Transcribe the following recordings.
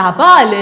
തപാൽ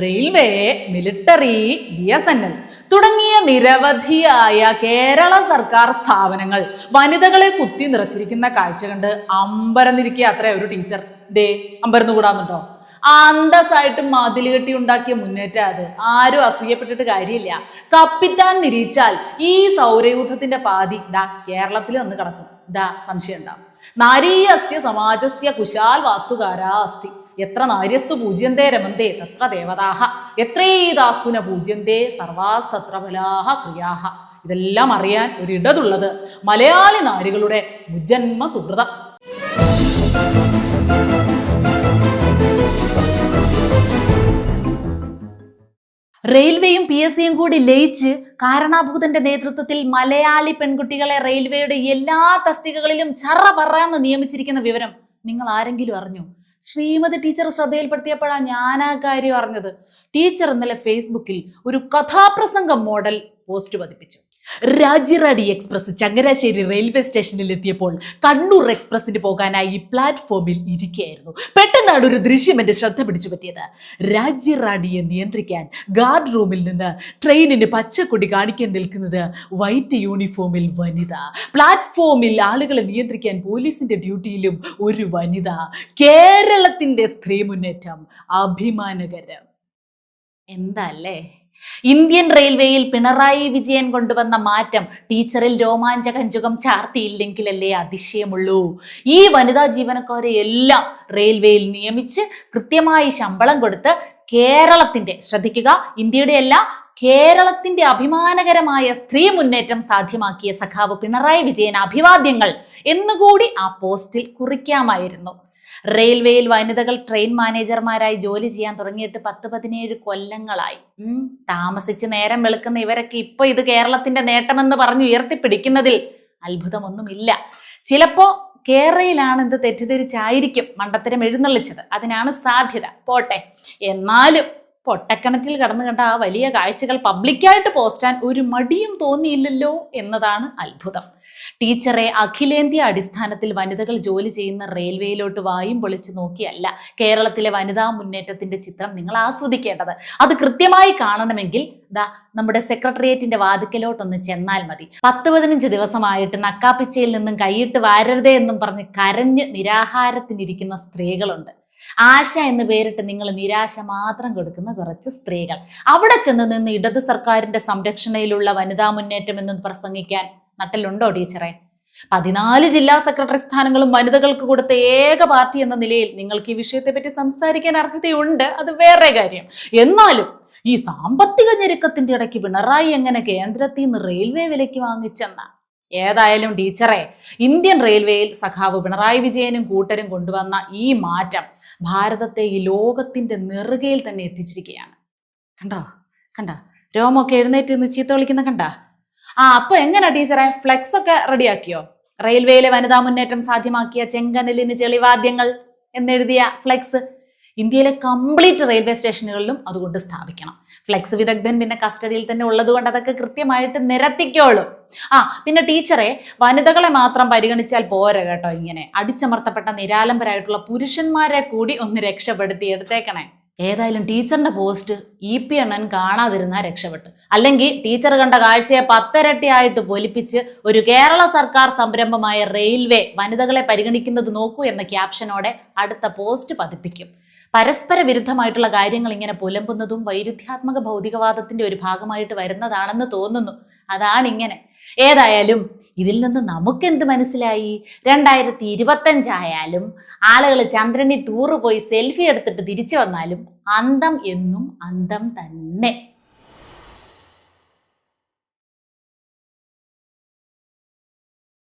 railway military B S N L തുടങ്ങിയ നിരവധിയായ കേരള സർക്കാർ സ്ഥാപനങ്ങൾ വനിതകളെ കുത്തി നിറച്ചിരിക്കുന്ന കാഴ്ച കണ്ട് അമ്പരന്നിരിക്കുക അത്ര ഒരു ടീച്ചർ. ദേ അമ്പരന്ന് കൂടാന്നുണ്ടോ? അന്തസ്സായിട്ട് മതിൽ കെട്ടി ഉണ്ടാക്കിയ മുന്നേറ്റം അത്. ആരും അസൂയപ്പെട്ടിട്ട് കാര്യമില്ല. കപ്പിത്താൻ നിരീച്ചാൽ ഈ സൗരയൂഥത്തിന്റെ പാതി ദാ കേരളത്തിൽ വന്ന് കിടക്കും. ദാ സംശയം ഉണ്ടാവും. നാരീയസ്യ സമാജസ്യ കുശാൽ വാസ്തുകാരാ അസ്തി എത്ര നാര്യസ്തു പൂജ്യന്തേ രമന്തേ തത്ര ദേവതാഹ. എത്രേതാസ്തുന പൂജ്യന്തേ സർവാസ്തത്ര ബലാഹ ക്രിയാഹ. ഇതെല്ലാം അറിയാൻ ഒരിടതുള്ളത് മലയാളി നാരികളുടെ മുജന്മ സുഹൃതം. റെയിൽവേയും പി എസ് സിയും കൂടി ലയിച്ച് കാരണാഭൂതന്റെ നേതൃത്വത്തിൽ മലയാളി പെൺകുട്ടികളെ റെയിൽവേയുടെ എല്ലാ തസ്തികകളിലും ചറ പറയാന്ന് നിയമിച്ചിരിക്കുന്ന വിവരം നിങ്ങൾ ആരെങ്കിലും അറിഞ്ഞു? ശ്രീമതി ടീച്ചർ ശ്രദ്ധയിൽപ്പെടുത്തിയപ്പോഴാണ് ഞാൻ ആ കാര്യം അറിഞ്ഞത്. ടീച്ചർ ഇന്നലെ ഫേസ്ബുക്കിൽ ഒരു കഥാപ്രസംഗം മോഡൽ പോസ്റ്റ് പതിപ്പിച്ചു. രാജ്യറാടി എക്സ്പ്രസ് ചങ്ങനാശ്ശേരി റെയിൽവേ സ്റ്റേഷനിൽ എത്തിയപ്പോൾ കണ്ണൂർ എക്സ്പ്രസിന് പോകാനായി പ്ലാറ്റ്ഫോമിൽ ഇരിക്കുകയായിരുന്നു. പെട്ടെന്നാണ് ഒരു ദൃശ്യം എന്റെ ശ്രദ്ധ പിടിച്ചു പറ്റിയത്? രാജ്യറാണിയെ നിയന്ത്രിക്കാൻ ഗാർഡ് റൂമിൽ നിന്ന് ട്രെയിനിന് പച്ചക്കൊടി കാണിക്കാൻ നിൽക്കുന്നത് വൈറ്റ് യൂണിഫോമിൽ വനിത. പ്ലാറ്റ്ഫോമിൽ ആളുകളെ നിയന്ത്രിക്കാൻ പോലീസിന്റെ ഡ്യൂട്ടിയിലും ഒരു വനിത. കേരളത്തിന്റെ സ്ത്രീ മുന്നേറ്റം. അഭിമാനകരം. എന്തല്ലേ ഇന്ത്യൻ റെയിൽവേയിൽ പിണറായി വിജയൻ കൊണ്ടുവന്ന മാറ്റം ടീച്ചറിൽ രോമാഞ്ചകം രോമാഞ്ചകഞ്ചുകം ചാർത്തിയില്ലെങ്കിലല്ലേ അതിശയമുള്ളൂ. ഈ വനിതാ ജീവനക്കാരെ എല്ലാം റെയിൽവേയിൽ നിയമിച്ച് കൃത്യമായി ശമ്പളം കൊടുത്ത് കേരളത്തിന്റെ ശ്രദ്ധിക്കുക ഇന്ത്യയുടെ അല്ല കേരളത്തിന്റെ അഭിമാനകരമായ സ്ത്രീ മുന്നേറ്റം സാധ്യമാക്കിയ സഖാവ് പിണറായി വിജയൻ അഭിവാദ്യങ്ങൾ എന്നുകൂടി ആ പോസ്റ്റിൽ കുറിക്കാമായിരുന്നു. റെയിൽവേയിൽ വനിതകൾ ട്രെയിൻ മാനേജർമാരായി ജോലി ചെയ്യാൻ തുടങ്ങിയിട്ട് പത്ത് പതിനേഴ് കൊല്ലങ്ങളായി. താമസിച്ച് നേരം വെളുക്കുന്ന ഇവരൊക്കെ ഇപ്പൊ ഇത് കേരളത്തിന്റെ നേട്ടമെന്ന് പറഞ്ഞു ഉയർത്തിപ്പിടിക്കുന്നതിൽ അത്ഭുതമൊന്നുമില്ല. ചിലപ്പോ കേരളയിലാണ് ഇത് തെറ്റിദ്ധരിച്ചായിരിക്കും മണ്ടത്തരം എഴുന്നള്ളിച്ചത്. അതിനാണ് സാധ്യത. പോട്ടെ. എന്നാലും പൊട്ടക്കിണറ്റിൽ കടന്നു കണ്ട ആ വലിയ കാഴ്ചകൾ പബ്ലിക്കായിട്ട് പോസ്റ്റാൻ ഒരു മടിയും തോന്നിയില്ലല്ലോ എന്നതാണ് അത്ഭുതം. ടീച്ചറെ അഖിലേന്ത്യാ അടിസ്ഥാനത്തിൽ വനിതകൾ ജോലി ചെയ്യുന്ന റെയിൽവേയിലോട്ട് വായും പൊളിച്ച് നോക്കിയല്ല കേരളത്തിലെ വനിതാ മുന്നേറ്റത്തിന്റെ ചിത്രം നിങ്ങൾ ആസ്വദിക്കേണ്ടത്. അത് കൃത്യമായി കാണണമെങ്കിൽ ദാ നമ്മുടെ സെക്രട്ടേറിയറ്റിന്റെ വാതിക്കലോട്ടൊന്ന് ചെന്നാൽ മതി. പത്ത് പതിനഞ്ച് ദിവസമായിട്ട് നക്കാപ്പിച്ചയിൽ നിന്നും കൈയിട്ട് വാരരുതേ എന്നും പറഞ്ഞ് കരഞ്ഞ് നിരാഹാരത്തിനിരിക്കുന്ന സ്ത്രീകളുണ്ട്. ആശ എന്ന് പേരിട്ട് നിങ്ങൾ നിരാശ മാത്രം കൊടുക്കുന്ന കുറച്ച് സ്ത്രീകൾ. അവിടെ ചെന്ന് നിന്ന് ഇടത് സർക്കാരിന്റെ സംരക്ഷണയിലുള്ള വനിതാ മുന്നേറ്റം എന്ന് പ്രസംഗിക്കാൻ നട്ടലുണ്ടോ ടീച്ചറെ? പതിനാല് ജില്ലാ സെക്രട്ടറി സ്ഥാനങ്ങളും വനിതകൾക്ക് കൊടുത്ത ഏക പാർട്ടി എന്ന നിലയിൽ നിങ്ങൾക്ക് ഈ വിഷയത്തെ പറ്റി സംസാരിക്കാൻ അർഹതയുണ്ട്. അത് വേറെ കാര്യം. എന്നാലും ഈ സാമ്പത്തിക ഞെരുക്കത്തിന്റെ ഇടയ്ക്ക് പിണറായി എങ്ങനെ കേന്ദ്രത്തിൽ നിന്ന് റെയിൽവേ വിലയ്ക്ക് വാങ്ങിച്ചെന്ന? ഏതായാലും ടീച്ചറെ ഇന്ത്യൻ റെയിൽവേയിൽ സഖാവ് പിണറായി വിജയനും കൂട്ടരും കൊണ്ടുവന്ന ഈ മാറ്റം ഭാരതത്തെ ഈ ലോകത്തിന്റെ നെറുകയിൽ തന്നെ എത്തിച്ചിരിക്കുകയാണ്. കണ്ടോ? കണ്ടോ? രോമൊക്കെ എഴുന്നേറ്റ് നിന്ന് ചീത്ത വിളിക്കുന്ന കണ്ട? ആ അപ്പൊ എങ്ങനെ ടീച്ചറെ? ഫ്ലെക്സ് ഒക്കെ റെഡിയാക്കിയോ? റെയിൽവേയിലെ വനിതാ മുന്നേറ്റം സാധ്യമാക്കിയ ചെങ്കനലിന് ചെളിവാദ്യങ്ങൾ എന്നെഴുതിയ ഫ്ലെക്സ്. ഇന്ത്യയിലെ കംപ്ലീറ്റ് റെയിൽവേ സ്റ്റേഷനുകളിലും അതുകൊണ്ട് സ്ഥാപിക്കണം. ഫ്ലെക്സ് വിദഗ്ധൻ പിന്നെ കസ്റ്റഡിയിൽ തന്നെ ഉള്ളത് കൊണ്ട് അതൊക്കെ കൃത്യമായിട്ട് നിരത്തിക്കോളും. ആ പിന്നെ ടീച്ചറെ വനിതകളെ മാത്രം പരിഗണിച്ചാൽ പോരാ കേട്ടോ ഇങ്ങനെ. അടിച്ചമർത്തപ്പെട്ട നിരാലംബരായിട്ടുള്ള പുരുഷന്മാരെ കൂടി ഒന്ന് രക്ഷപ്പെടുത്തി എടുത്തേക്കണേ. ഏതായാലും ടീച്ചറിന്റെ പോസ്റ്റ് ഇ പി എണ്ണൻ കാണാതിരുന്ന രക്ഷപ്പെട്ടു. അല്ലെങ്കിൽ ടീച്ചർ കണ്ട കാഴ്ചയെ പത്തരട്ടിയായിട്ട് പൊലിപ്പിച്ച് ഒരു കേരള സർക്കാർ സംരംഭമായ റെയിൽവേ വനിതകളെ പരിഗണിക്കുന്നത് നോക്കൂ എന്ന ക്യാപ്ഷനോടെ അടുത്ത പോസ്റ്റ് പതിപ്പിക്കും. പരസ്പര വിരുദ്ധമായിട്ടുള്ള കാര്യങ്ങൾ ഇങ്ങനെ പുലമ്പുന്നതും വൈരുദ്ധ്യാത്മക ഭൗതികവാദത്തിന്റെ ഒരു ഭാഗമായിട്ട് വരുന്നതാണെന്ന് തോന്നുന്നു. അതാണ് ഇങ്ങനെ ഏതായാലും ഇതിൽ നിന്ന് നമുക്കെന്ത് മനസ്സിലായി? രണ്ടായിരത്തി ഇരുപത്തഞ്ചായാലും ആളുകൾ ചന്ദ്രനിൽ ടൂറ് പോയി സെൽഫി എടുത്തിട്ട് തിരിച്ചു വന്നാലും അന്തം എന്നും അന്തം തന്നെ.